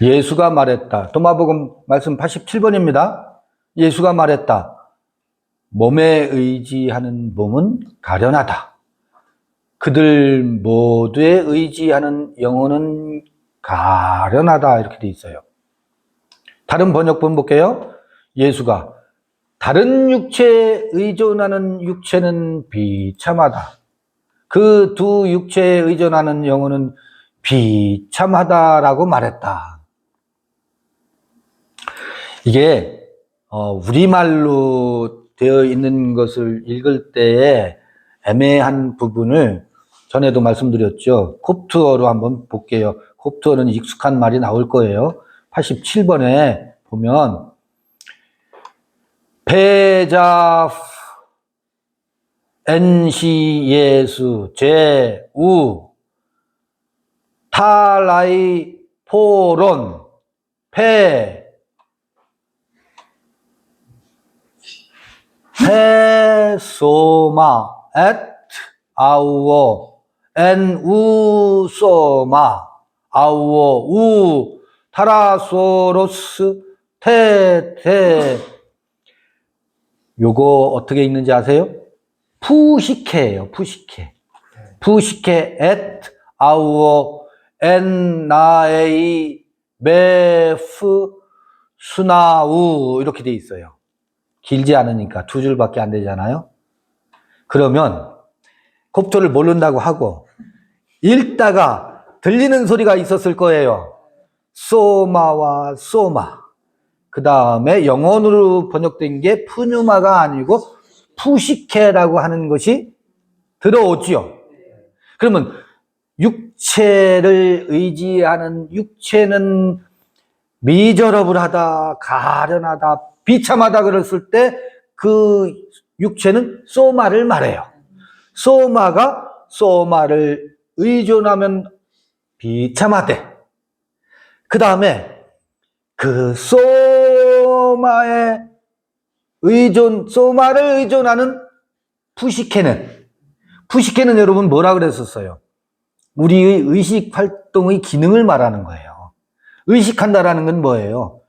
예수가 말했다. 도마복음 말씀 87번입니다. 예수가 말했다. 몸에 의지하는 몸은 가련하다. 그들 모두에 의지하는 영혼은 가련하다. 이렇게 돼 있어요. 다른 번역본 볼게요. 예수가 다른 육체에 의존하는 육체는 비참하다. 그 두 육체에 의존하는 영혼은 비참하다라고 말했다. 이게 어, 우리말로 되어 있는 것을 읽을 때에 애매한 부분을 전에도 말씀드렸죠. 콥트어로 한번 볼게요. 콥트어는 익숙한 말이 나올 거예요. 87번에 보면 배자 엔시 예수 제우 탈라이 포론 폐 페소마 엣 아우어 엔 우소마 아우어 우 타라소로스 테테 요거 어떻게 읽는지 아세요? 푸시케예요 푸시케. 푸시케 엣 아우어 엔 나에이 메프 수나우 이렇게 돼 있어요 길지 않으니까 두 줄밖에 안 되잖아요. 그러면 곱토를 모른다고 하고 읽다가 들리는 소리가 있었을 거예요. 소마와 소마. 그 다음에 영어로 번역된 게 푸뉴마가 아니고 푸시케라고 하는 것이 들어오지요. 그러면 육체를 의지하는 육체는 미저러블하다, 가련하다, 비참하다 그랬을 때 그 육체는 소마를 말해요. 소마가 소마를 의존하면 비참하대. 그 다음에 그 소마의 의존, 소마를 의존하는 푸시케는, 푸시케는 여러분 뭐라 그랬었어요? 우리의 의식 활동의 기능을 말하는 거예요. 의식한다라는 건 뭐예요?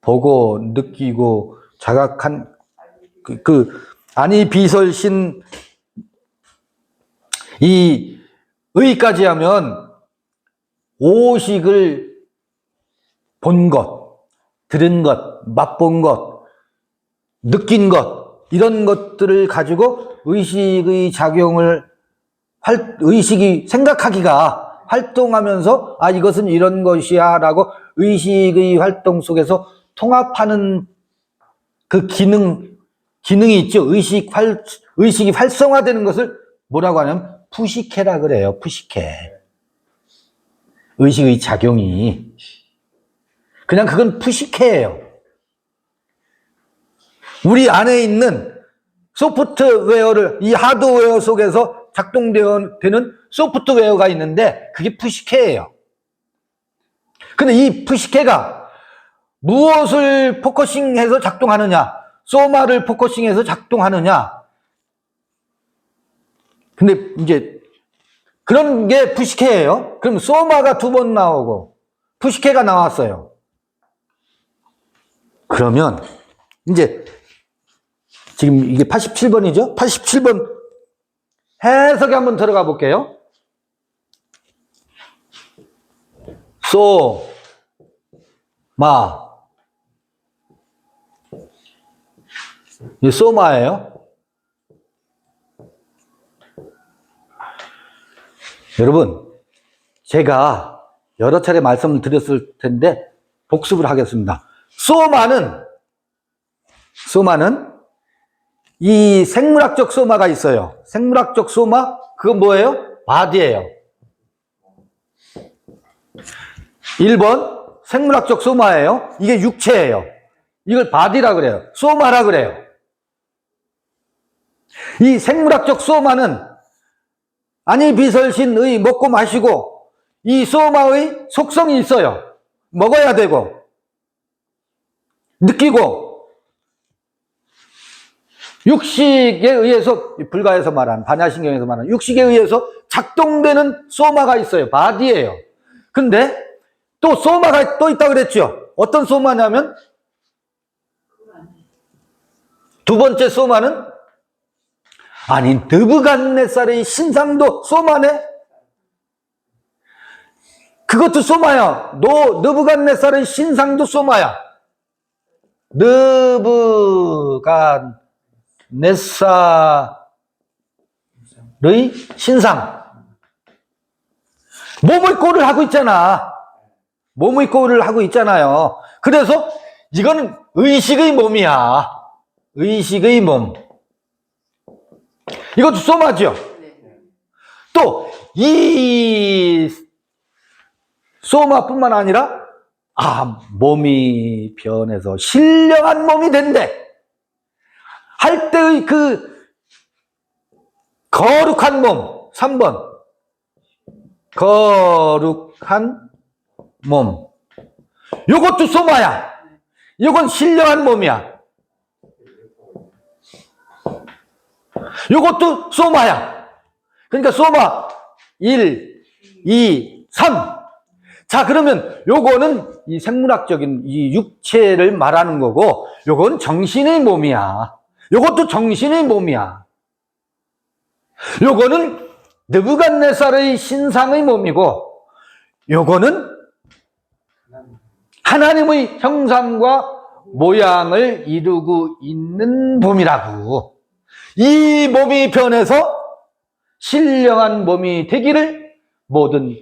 보고 느끼고 자각한 그, 그 아니 비설신 이 의까지 하면 오식을 본 것, 들은 것, 맛본 것, 느낀 것 이런 것들을 가지고 의식의 작용을 활, 의식이 생각하기가 활동하면서 아 이것은 이런 것이야라고 의식의 활동 속에서 통합하는 그 기능, 기능이 있죠. 의식 활, 의식이 활성화되는 것을 뭐라고 하냐면 푸시케라 그래요. 푸시케. 의식의 작용이. 그냥 그건 푸시케예요. 우리 안에 있는 소프트웨어를 이 하드웨어 속에서 작동되는 소프트웨어가 있는데 그게 푸시케예요. 근데 이 푸시케가 무엇을 포커싱해서 작동하느냐? 소마를 포커싱해서 작동하느냐? 근데 이제 그런 게 푸시케예요. 그럼 소마가 두 번 나오고 푸시케가 나왔어요. 그러면 이제 지금 이게 87번이죠? 87번 해석에 한번 들어가 볼게요. 소, 마. 이 소마예요. 여러분, 제가 여러 차례 말씀을 드렸을 텐데 복습을 하겠습니다. 소마는 소마는 이 생물학적 소마가 있어요. 생물학적 소마 그건 뭐예요? 바디예요. 1번 생물학적 소마예요. 이게 육체예요. 이걸 바디라 그래요. 소마라 그래요. 이 생물학적 소마는 아니 비설신의 먹고 마시고 이 소마의 속성이 있어요. 먹어야 되고 느끼고 육식에 의해서 불가에서 말하는 반야신경에서 말하는 육식에 의해서 작동되는 소마가 있어요. 바디예요. 근데 또 소마가 또 있다 그랬죠. 어떤 소마냐면 두 번째 소마는 아니 느부갓네살의 신상도 소마네. 그것도 소마야. 너 느부갓네살의 신상도 소마야. 느부갓네살의 신상. 몸의 꼴을 하고 있잖아. 몸의 꼴을 하고 있잖아요. 그래서 이거는 의식의 몸이야. 의식의 몸. 이것도 소마죠. 또 이 소마뿐만 아니라 아 몸이 변해서 신령한 몸이 된대. 할 때의 그 거룩한 몸 3번 거룩한 몸. 요것도 소마야. 요건 신령한 몸이야. 요것도 소마야. 그러니까 소마 1, 2, 3. 자, 그러면 요거는 이 생물학적인 이 육체를 말하는 거고, 요건 정신의 몸이야. 요것도 정신의 몸이야. 요거는 느부갓네살의 신상의 몸이고, 요거는 하나님의 형상과 모양을 이루고 있는 몸이라고. 이 몸이 변해서 신령한 몸이 되기를 모든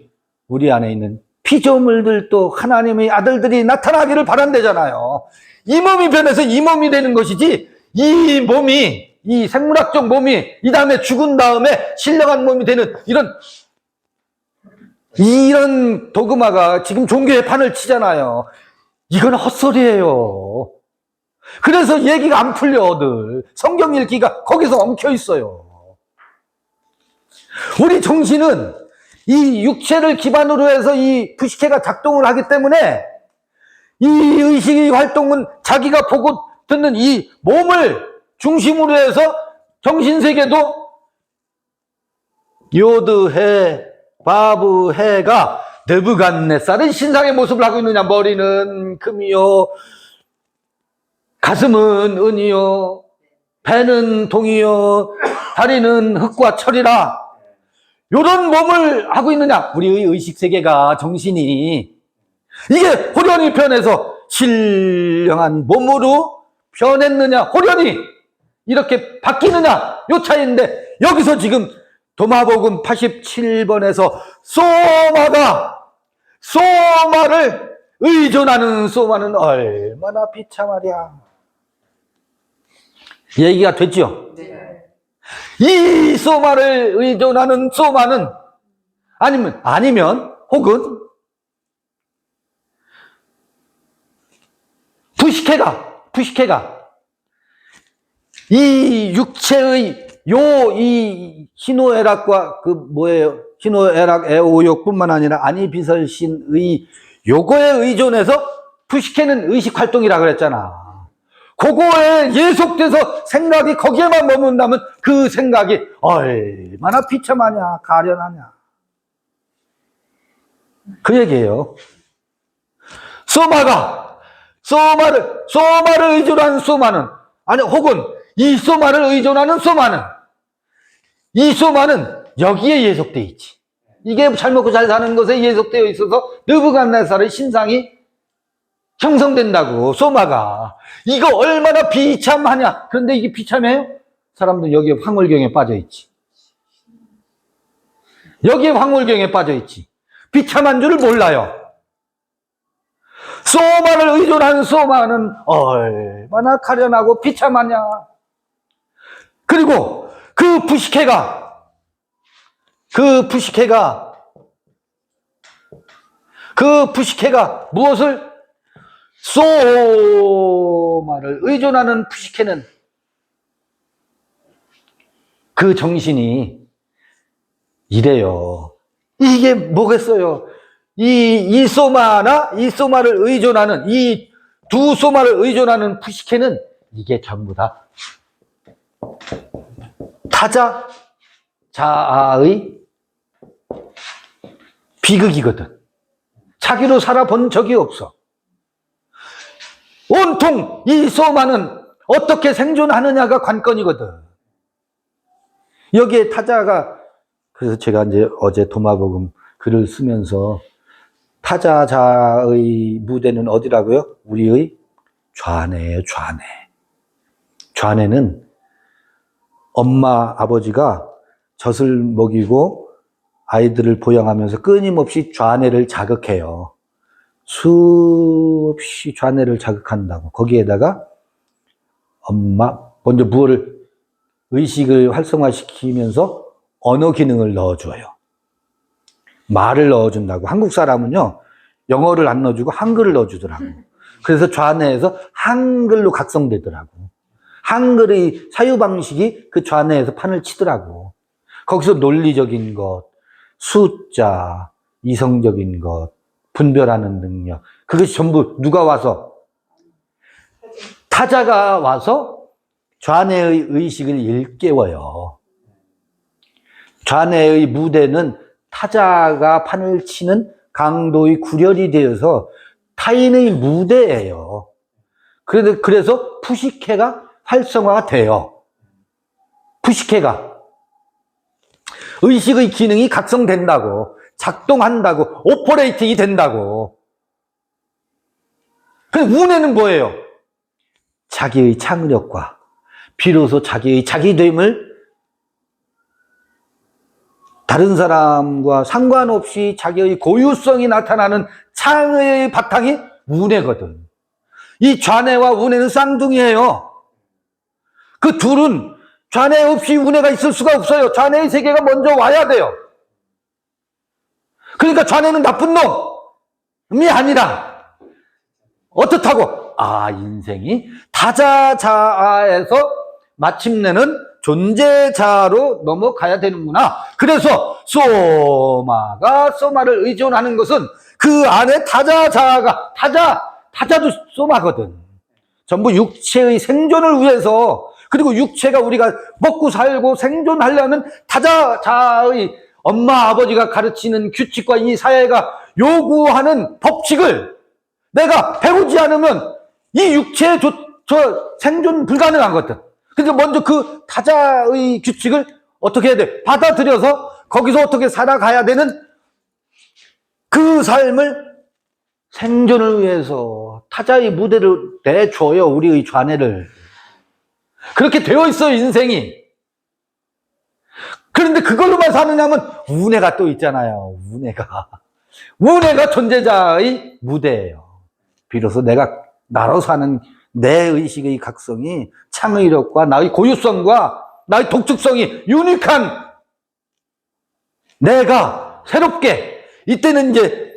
우리 안에 있는 피조물들도 하나님의 아들들이 나타나기를 바란대잖아요. 이 몸이 변해서 이 몸이 되는 것이지 이 몸이 이 생물학적 몸이 이 다음에 죽은 다음에 신령한 몸이 되는 이런 이런 도그마가 지금 종교의 판을 치잖아요. 이건 헛소리예요. 그래서 얘기가 안 풀려, 늘. 성경 읽기가 거기서 엉켜 있어요. 우리 정신은 이 육체를 기반으로 해서 이 부식회가 작동을 하기 때문에 이 의식의 활동은 자기가 보고 듣는 이 몸을 중심으로 해서 정신세계도 요드해, 바브해가 느부갓네살은 신상의 모습을 하고 있느냐 머리는 금이요 가슴은 은이요 배는 동이요 다리는 흙과 철이라. 요런 몸을 하고 있느냐? 우리의 의식 세계가 정신이. 이게 호련히 변해서 신령한 몸으로 변했느냐? 호련히 이렇게 바뀌느냐? 요 차이인데 여기서 지금 도마복음 87번에서 소마가 소마를 의존하는 소마는 얼마나 비참하랴 얘기가 됐죠 이 소마를 의존하는 소마는 아니면 아니면 혹은 부식해가 부식해가 이 육체의 요이 희노애락과 그 뭐예요? 희노애락 애오욕뿐만 아니라 아니비설신의 요거에 의존해서 부식해는 의식 활동이라 그랬잖아. 그거에 예속돼서 생각이 거기에만 머문다면 그 생각이 얼마나 비참하냐, 가련하냐. 그 얘기예요. 소마가, 소마를, 소마를 의존하는 소마는, 아니, 혹은 이 소마를 의존하는 소마는, 이 소마는 여기에 예속돼 있지. 이게 잘 먹고 잘 사는 것에 예속되어 있어서 느부갓네살의 신상이 형성된다고 소마가. 이거 얼마나 비참하냐. 그런데 이게 비참해요? 사람들 여기에 황홀경에 빠져 있지. 여기에 황홀경에 빠져 있지. 비참한 줄을 몰라요. 소마를 의존한 소마는 얼마나 가련하고 비참하냐. 그리고 그 부식해가 그 부식해가 그 부식해가 무엇을 소마를 의존하는 푸시케는 그 정신이 이래요. 이게 뭐겠어요? 이, 이 소마나 이 소마를 의존하는, 이 두 소마를 의존하는 푸시케는 이게 전부 다 타자 자아의 비극이거든. 자기로 살아본 적이 없어. 온통 이 소마는 어떻게 생존하느냐가 관건이거든. 여기에 타자가 그래서 제가 이제 어제 도마복음 글을 쓰면서 타자자의 무대는 어디라고요? 우리의 좌뇌예요, 좌뇌. 좌뇌는 엄마, 아버지가 젖을 먹이고 아이들을 보양하면서 끊임없이 좌뇌를 자극해요. 수없이 좌뇌를 자극한다고. 거기에다가 엄마, 먼저 무엇을 의식을 활성화시키면서 언어 기능을 넣어줘요. 말을 넣어준다고. 한국 사람은요, 영어를 안 넣어주고 한글을 넣어주더라고. 그래서 좌뇌에서 한글로 각성되더라고. 한글의 사유 방식이 그 좌뇌에서 판을 치더라고. 거기서 논리적인 것, 숫자, 이성적인 것, 분별하는 능력. 그것이 전부 누가 와서? 타자가 와서 좌뇌의 의식을 일깨워요. 좌뇌의 무대는 타자가 판을 치는 강도의 구렬이 되어서 타인의 무대예요. 그래서, 그래서 푸시케가 활성화가 돼요. 푸시케가. 의식의 기능이 각성된다고, 작동한다고, 오퍼레이팅이 된다고. 그 운에는 뭐예요? 자기의 창의력과 비로소 자기의 자기됨을 다른 사람과 상관없이 자기의 고유성이 나타나는 창의의 바탕이 운해거든. 이 좌뇌와 운해는 쌍둥이에요. 그 둘은 좌뇌 없이 운해가 있을 수가 없어요. 좌뇌의 세계가 먼저 와야 돼요. 그러니까 좌뇌는 나쁜 놈이 아니라 어떻다고? 아, 인생이 타자자에서 마침내는 존재자로 넘어가야 되는구나. 그래서 소마가 소마를 의존하는 것은 그 안에 타자자가 타자 타자도 소마거든. 전부 육체의 생존을 위해서 그리고 육체가 우리가 먹고 살고 생존하려면 타자자의 엄마 아버지가 가르치는 규칙과 이 사회가 요구하는 법칙을 내가 배우지 않으면 이 육체의 조, 저 생존 불가능한 것들. 그러니까 먼저 그 타자의 규칙을 어떻게 해야 돼? 받아들여서 거기서 어떻게 살아가야 되는 그 삶을 생존을 위해서 타자의 무대를 내줘요. 우리의 좌뇌를. 그렇게 되어 있어요, 인생이. 그런데 그걸로만 사느냐 면 운해가 또 있잖아요. 운해가. 운해가 존재자의 무대예요. 비로소 내가 나로 사는 내 의식의 각성이 창의력과 나의 고유성과 나의 독특성이 유니크한 내가 새롭게 이때는 이제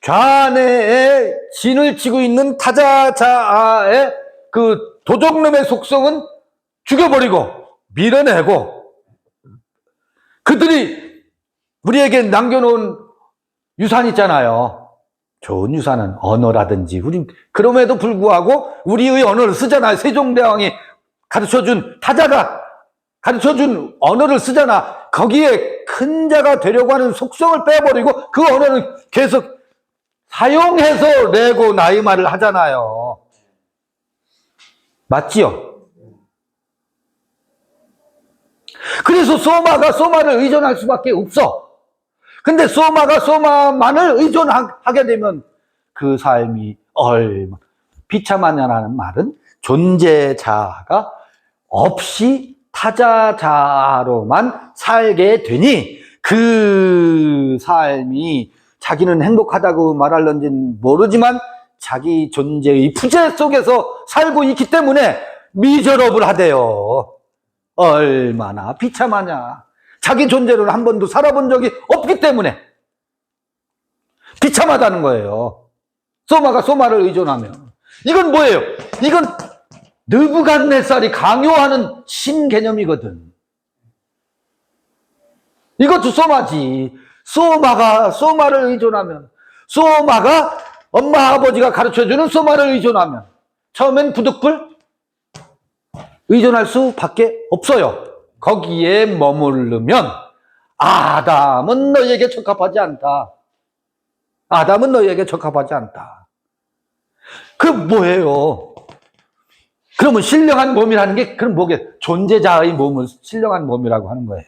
좌뇌에 진을 치고 있는 타자자의 그 도적놈의 속성은 죽여버리고 밀어내고 그들이 우리에게 남겨놓은 유산 있잖아요. 좋은 유산은 언어라든지 우린 그럼에도 불구하고 우리의 언어를 쓰잖아요. 세종대왕이 가르쳐준 타자가 가르쳐준 언어를 쓰잖아. 거기에 큰 자가 되려고 하는 속성을 빼버리고 그 언어를 계속 사용해서 내고 나의 말을 하잖아요. 맞지요? 그래서 소마가 소마를 의존할 수밖에 없어. 근데 소마가 소마만을 의존하게 되면 그 삶이 얼마 비참하냐는 말은 존재자가 없이 타자자로만 살게 되니 그 삶이 자기는 행복하다고 말할런지는 모르지만 자기 존재의 부재 속에서 살고 있기 때문에 미저럽을 하대요. 얼마나 비참하냐. 자기 존재를 한 번도 살아본 적이 없기 때문에 비참하다는 거예요. 소마가 소마를 의존하면. 이건 뭐예요? 이건 느부갓네살이 강요하는 신개념이거든. 이것도 소마지. 소마가 소마를 의존하면 소마가 엄마 아버지가 가르쳐주는 소마를 의존하면 처음엔 부득불 의존할 수밖에 없어요. 거기에 머무르면 아담은 너에게 적합하지 않다. 아담은 너희에게 적합하지 않다. 그 뭐예요? 그러면 신령한 몸이라는 게 그럼 뭐게? 존재자의 몸을 신령한 몸이라고 하는 거예요.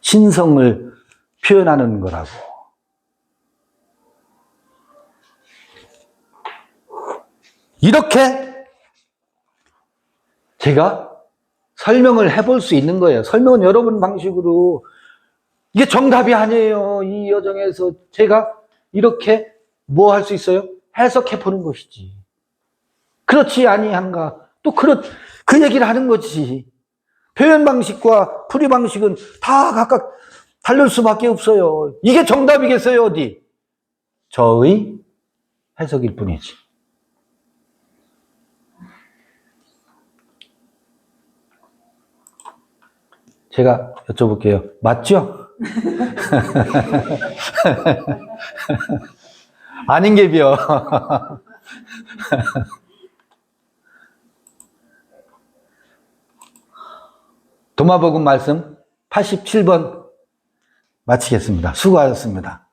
신성을 표현하는 거라고. 이렇게 제가 설명을 해볼 수 있는 거예요. 설명은 여러분 방식으로. 이게 정답이 아니에요. 이 여정에서 제가 이렇게 뭐 할 수 있어요? 해석해 보는 것이지. 그렇지 아니한가? 또 그렇 그 얘기를 하는 거지. 표현 방식과 풀이 방식은 다 각각 다를 수밖에 없어요. 이게 정답이겠어요, 어디? 저의 해석일 뿐이지. 제가 여쭤볼게요. 맞죠? 아닌 게 비어. 도마복음 말씀 87번 마치겠습니다. 수고하셨습니다.